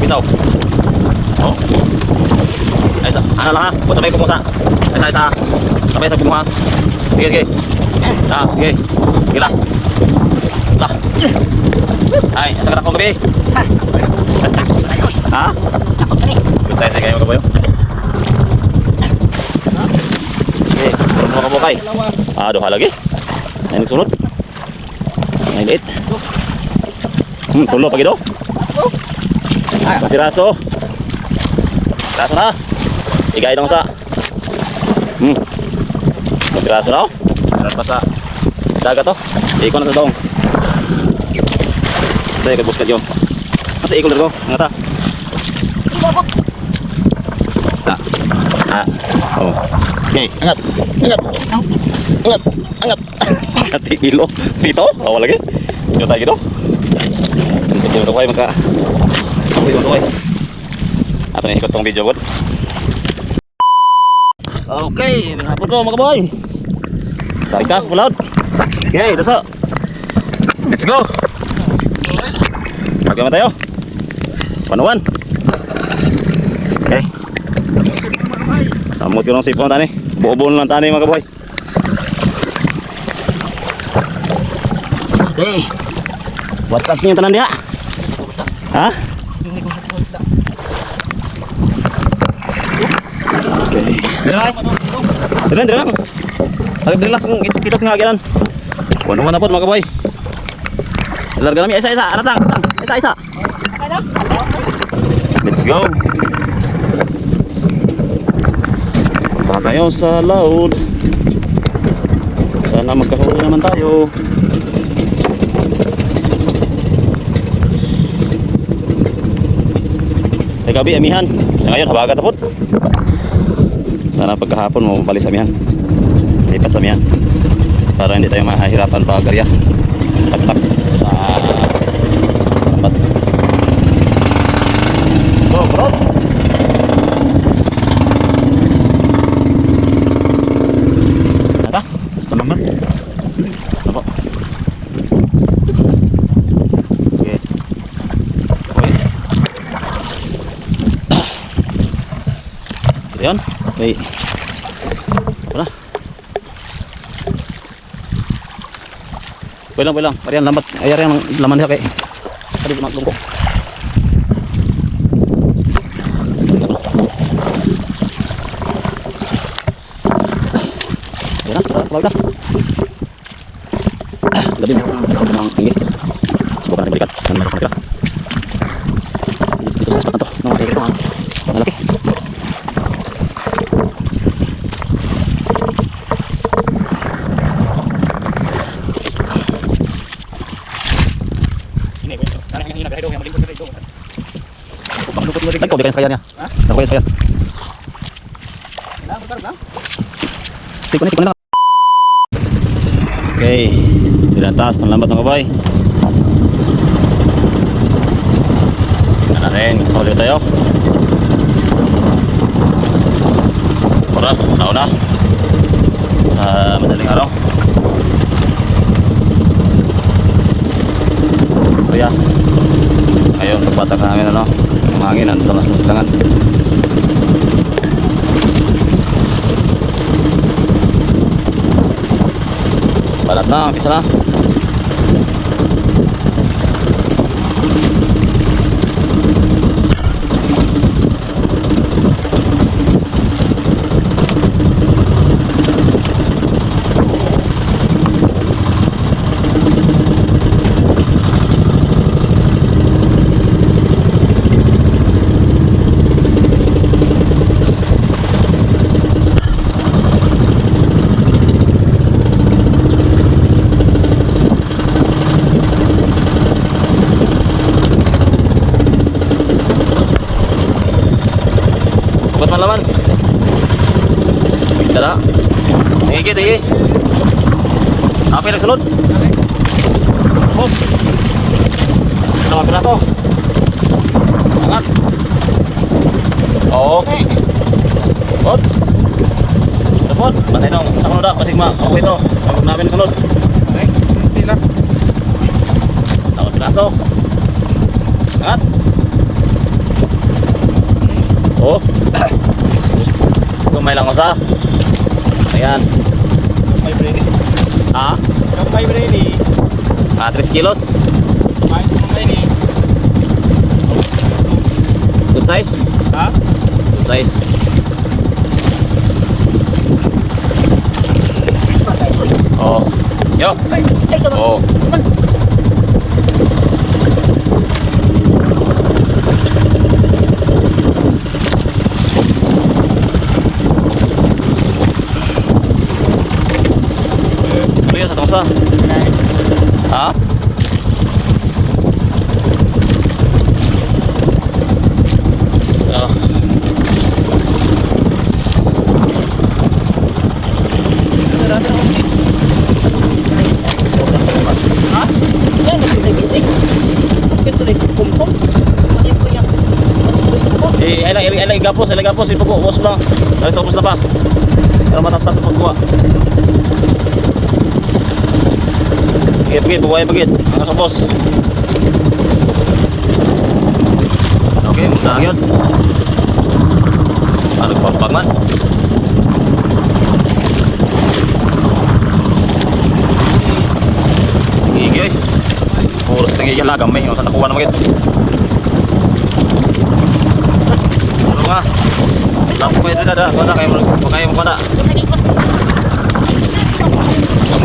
bitaw. Oh. Ay sa, ano lang ha? Punta kayo kumusa. Ay sa, isa. Sabay sa kumuha. Sige, sige. Ah, sige. Sige lah. Lah. Ay, asa ka na gabi? ha? Good size kayo kabayo. Sige, mo ka bukay. Ah, duha lagi. Ay, nagsunod. Ay, liit. Hmm, tulo pagi do. Ah, piraso. Piraso na. Igay dong sa. Hmm. Piraso na. oh. Meron pa sa dagat to. Iko na sa dong. Dahil kagbuskat yun. Masa ikol ko? Nga ta. Sa. Ah. Oh. Okay, angat. Angat. Angat. Angat. Angat kilo. Pito. Awal lagi. Yo tayo gitu. Hindi mo kayo maka. Kayo. Ato na ikot tong video bud. Okay, hapon ko mga boy. Tarikas pulaut. Okay, dasa. Let's go. Pagkaman tayo. One on one. Okay. Samot ko ng sipon tani. Buo-buo lang tani mga boy. Okay. What's up sa inyo tanan diha? Ha? Okay. Diren, diren. Agad diren lang kung kitot nga gilan. Kuno man na po mga boy. Larga nami isa isa, aratang, aratang. Isa isa. Let's go. Tayo sa load. Sana magkahuli naman tayo. Ay gabi, amihan. Sa ngayon, habagat na po. Sana pagkahapon mo balik sa amihan. Lipat sa amihan. Para hindi tayo mahihirapan pag garya. Tak-tak sa lambat. Go, bro! Nata, basta naman. Apa? Okay. Okay. Ayan. Okay. Wala. Bilang bilang. Pariyan lambat. Ayar yang laman dia kay. Tadi mak lungkok. Ya, pulau dah. Lebih memang tinggi. Bukan ada berikat dan mereka mereka. Itu saya sepakat tuh. Nomor itu lagi. Nagko di kayo sakyan niya. Nagko kayo sakyan. Tiko na, tiko na. Okay. Bilang taas ng lambat mga kabay. Yan na rin. Huli tayo. Oras, nauna. Sa madaling araw. Kuya. Ngayon, pagpatak namin ano. Ang hangin, nandito na sa silangan. Balat na, umpisa na. Bukat man laman. Isda na. Tinggi, tinggi. Apa yang nagsunod? Oh. Dalawang piraso. Angat. Okay. Pod. Pod. Bantay dong. Sa sunod ah. Pasig ma. Okay to. Pagod namin sunod. Okay. Tila. Dalawang piraso. Angat. Oo. Kumay lang usa. Ayan. May brady. Ha? May brady. Ah, 3 kilos. May brady. Good size? Ha? Good size. Oh. Yo. Ay, ay, kaman. Oh. Kaman. Ano yun sa tungsa? Ha? Oh. Ha? Yan, nagsitig-itig. Ito rin, kumpong. Ano po yan? Eh, ay lang, ay lang, gapos, ay lang gapos, ipago, ubos lang. Ay, sa ubos na pa. Para matas-tas sa pagkuha. Pagit, pagit, bubuhay pagit. Ang sa ubos. Okay, munta yun. Ah, nagpampag man. Gigi eh. Oras na gigi lang, gamay. Sa nakuha na magit. Ano nga? Lampu kayo dito, dah. Kuha na, kayo mo, kayo mo kuha na.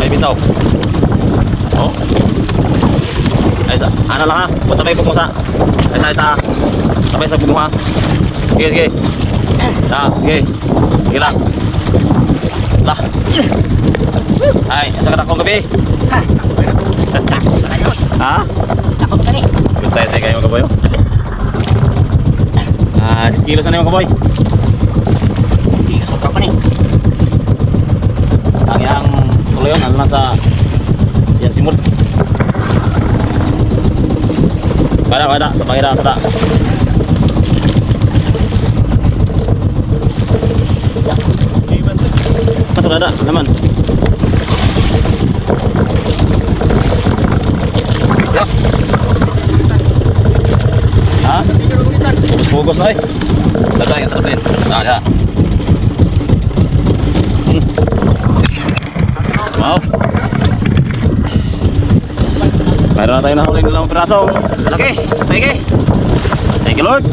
May bitaw. Oh. Ay, sa, ano lang ha? Punta may buko sa. Ay, sa. Sabay sa buko ha. Sige, sige. Ah, sige. Sige lang. Lah. Ay, asa ka na kong gabi? Ha? Ha? Ako ba kilos na yung mga kaboy. Ako pa ni. Ang yang ano lang sa yan simul. Kada kada, sa pangira sa da. Masuk ada, naman. Bugos na eh. Lagay, Ah, ya. Hmm. Wow. Meron na tayo nahuling dalawang piraso. Laki. Thank you. Thank you, Lord.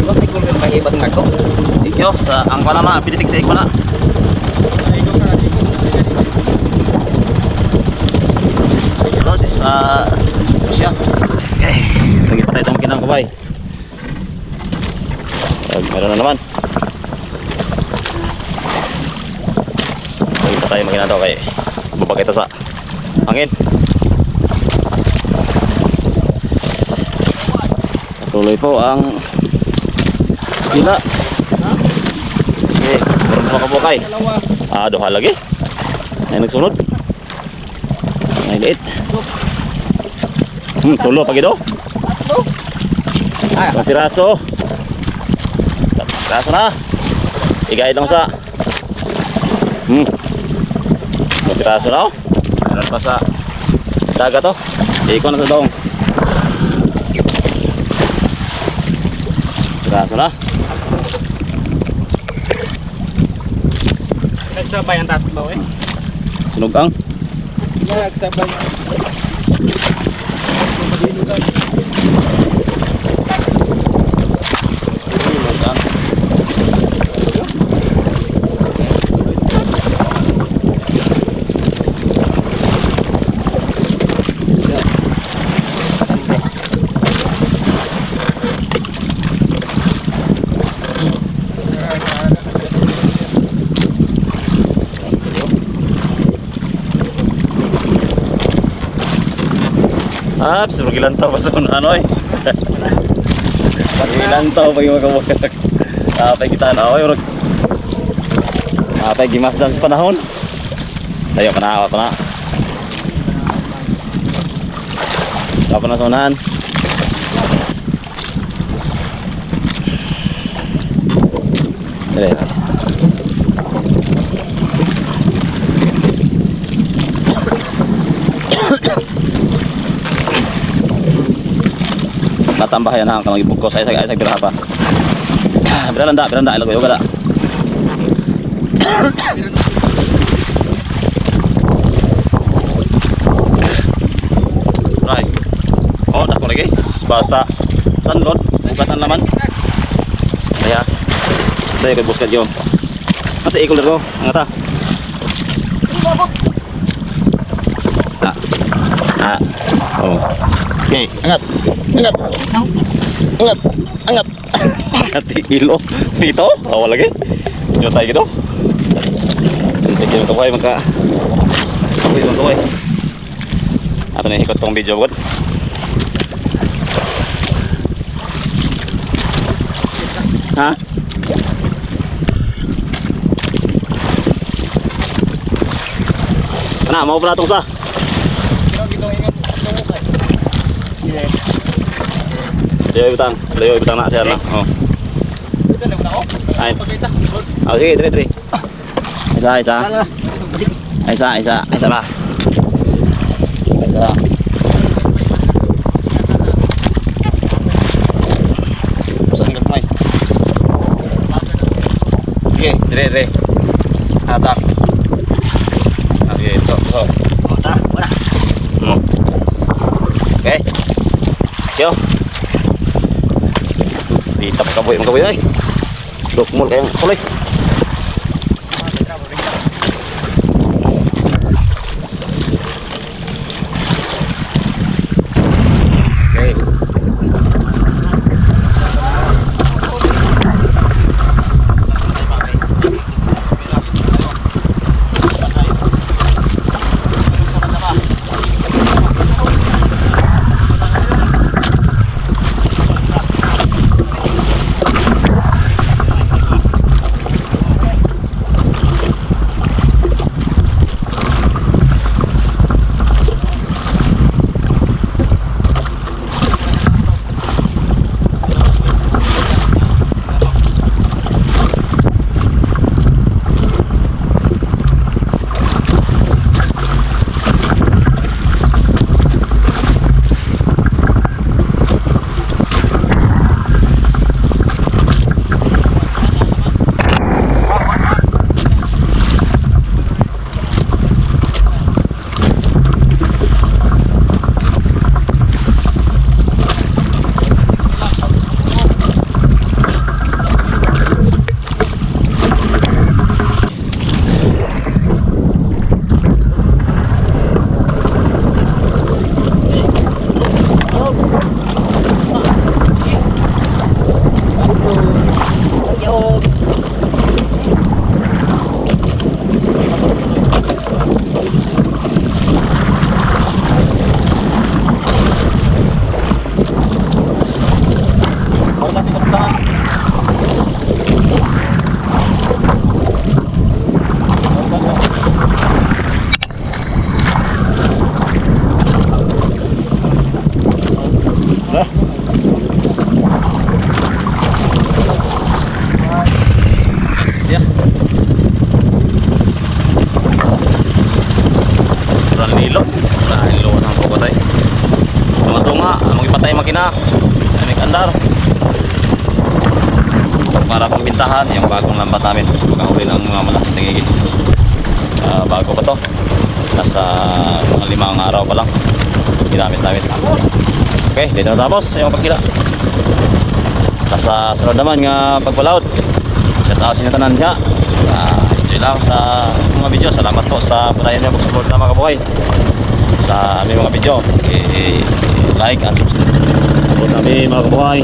Diba may kumil nako? Thank you. Sa ang pala na, pinitik sa ikwa na. Lord, is uh, siya. Okay. Lagi pa tayo itong kinang kubay. Uh, meron na naman. Lagi pa tayo magina kay baba kita sa hangin. Tuloy po ang pila. Okay, meron pa. Dalawa. Ah, duha lagi. Ay nagsunod. Ay liit. Hmm, tulo pagi do. Tatlo. Ah, Ang piraso. Piraso na. Igay lang sa. Hmm. Piraso na oh. Meron pa sa dagat oh. Iko na sa dong. Piraso na. nagsabay ang tatlo eh. Sunog ang. Nagsabay ゲームが。Sunog ilan tao pa sa ano eh. Ilan tao pa yung magkabukak. Apay kita na oy, urog. Apay gimas dan sa panahon. Tayo pa na ako na. Kapag na sa unahan. Dali. Tambahan na kamagi bugkos ay sa ay sa biraha pa. Beranda, beranda ilago yoga da. Right. Oh, dah lagi. Basta sandot, bukasan laman. Kaya. Daya kay buskat yo. Masa ikul ko, ngata. Sa. Ah. Okay, angat. Angat. Angat. Angat. Angat kilo. Dito, awal lagi. Yo tayo gitu. Sige, kaway maka. Kaway mo kaway. Ato na hikot tong video bud. Ha? Kana, mau pala tong sa? Layo ibutang, layo ibutang na siya na. Oh. Ay. Oh, sige, dire, dire. Isa, isa. Isa, isa, isa ba? Isa. Saan ka kumay? Sige, dire. Hatak. Ah, sige, so, so. Hmm. Okay. Yo. Dito pa kaboy, mga kaboy ay. Dokmol kayang kulay. Okay. Lambat namin. Pagkahuli ng mga malaking tingigin. Ah, bago pa to. Nasa mga limang araw pa lang. Ginamit namin. Okay, dito na tapos yung pagkila. Basta sa sunod naman nga pagpalaod. Shout out sa inyo tanan niya. Uh, enjoy lang sa mga video. Salamat po sa padayon niyo pag-support na mga kabuhay. Sa aming mga video. I-like and subscribe. Support namin mga kabuhay.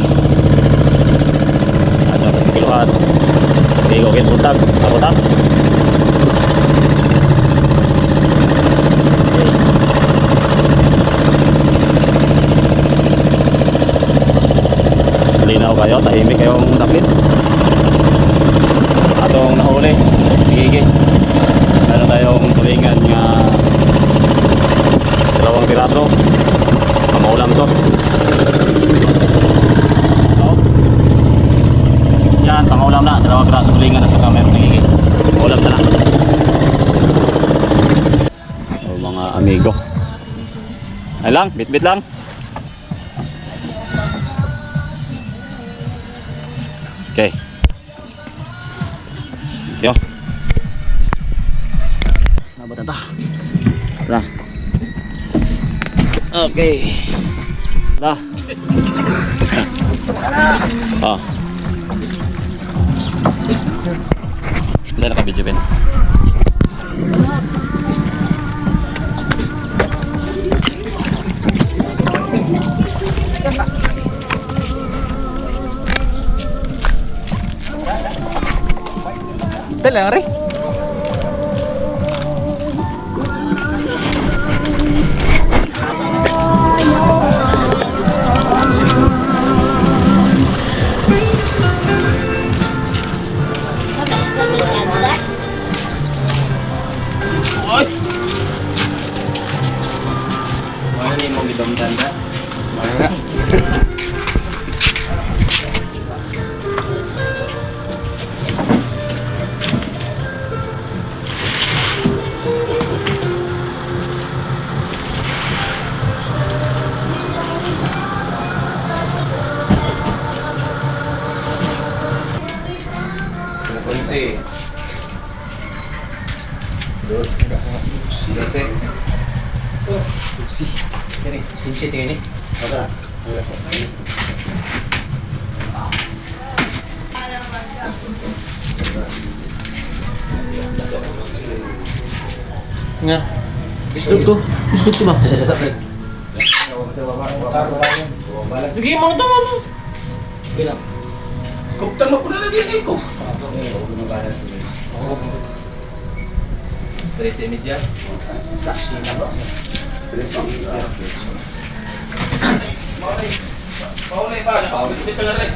At yung kastikiluhan. Hindi ko kinpuntag. Kaputak. Linaw kayo, tahimik kayong dakit? Atong nahuli. Gigi. Meron tayong tulingan nga dalawang piraso. Pamaulam to no? Pamaulam na dalawang piraso tulingan at saka meron gigi ulam na lang so, mga amigo ay lang bit bit lang Okay. Yo. Nabot na ta. Tara. Okay. Tara. ah. Hindi nakabidyo Ben. Dala rin. Kini, pinche tingin ni. Otra. Nga. Gusto to. Gusto to ba? Sa sa sa. Sige, mga tama mo. Bilang. Kuptan mo ko na lagi ko. Tres y media. Paulay pa, paulay dito nga rin.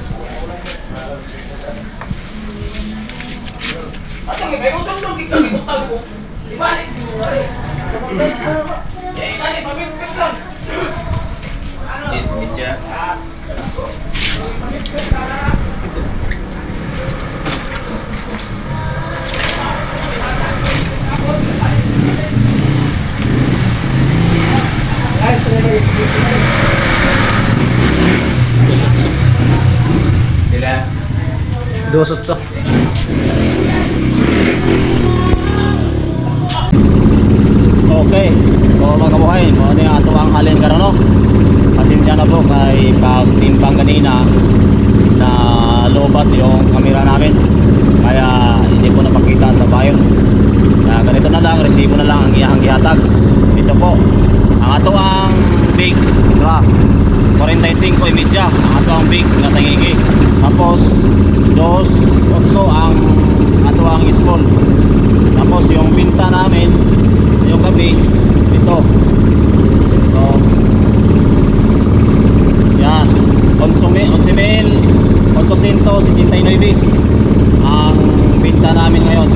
At ang iba yung sundong kita gibutan ko. Di ba ni mo rin? Eh, kani pamilpil lang. Yes, media. Dila. Dos otso. Okay. So mga kabuhay, mo ni ato ang halin karon no. Pasensya na po kay pagtimbang kanina na lobat yung kamera namin. Kaya hindi po napakita sa bayo. Na ganito na lang, resibo na lang ang iyang gihatag. Ito po. Ang ato ang big ra 45 imidya. Ang ato ang big na tangigi. Tapos dos otso ang ato ang small. Tapos yung binta namin yung gabi ito. So, yan. Konsume, 11,000, 879 ang binta namin ngayon.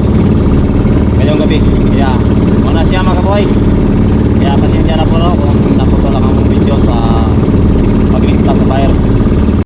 Ngayong gabi. Kaya, muna siya mga kabuhay. Kaya pasensya na po no kung naputo lang ang video sa paglista sa buyer.